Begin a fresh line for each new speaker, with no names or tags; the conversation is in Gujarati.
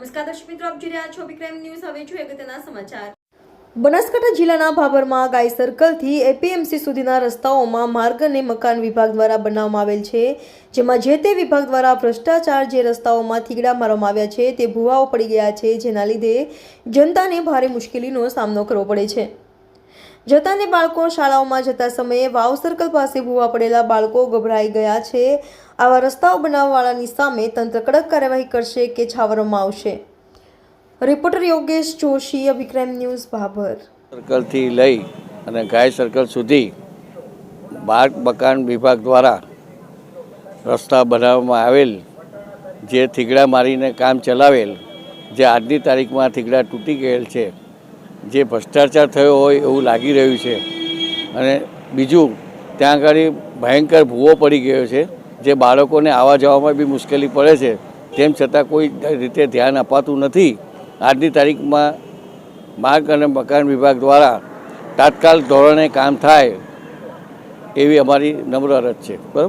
નમસ્કાર દર્શક મિત્રો, આપ જોઈ રહ્યા છો વિક્રમ ન્યૂઝ. હવે જોઈએ અગત્યના સમાચાર.
બનાસકાંઠા જિલ્લાના ભાભરમાં ગાય સર્કલથી એપીએમસી સુધીના રસ્તાઓમાં માર્ગ અને મકાન વિભાગ દ્વારા બનાવવામાં આવેલ છે, જેમાં જે તે વિભાગ દ્વારા ભ્રષ્ટાચાર જે રસ્તાઓમાં થીગડા મારવામાં આવ્યા છે, તે ભૂવાઓ પડી ગયા છે, જેના લીધે જનતાને ભારે મુશ્કેલીનો સામનો કરવો પડે છે. જતાને બાળકો શાળાઓમાં જતા સમયે વાવ સર્કલ પાસે ભૂવા પડેલા બાળકો ગભરાઈ ગયા છે. આવા રસ્તાઓ બનાવવાવાળાની સામે તંત્ર કડક કાર્યવાહી કરશે કે છાવરવામાં આવશે. Reporter Yogesh Joshi, Abhikram news, Bhabhar.
સર્કલથી લઈ અને ગાય સર્કલ સુધી બાગ મકાન વિભાગ દ્વારા રસ્તા બનાવવામાં આવેલ, જે થીગડા મારીને કામ ચલાવેલ, જે આજની તારીખમાં થીગડા તૂટી ગયેલ છે, જે ભ્રષ્ટાચાર થયો હોય એવું લાગી રહ્યું છે. અને બીજું, ત્યાં આગળ ભયંકર ભૂવો પડી ગયો છે. જે બાળકોને આવવા જવામાં બી મુશ્કેલી પડે છે, તેમ છતાં કોઈ રીતે ધ્યાન અપાતું નથી. આજની તારીખમાં માર્ગ અને મકાન વિભાગ દ્વારા તાત્કાલ ધોરણે કામ થાય એવી અમારી નમ્ર અરજ છે. બરાબર?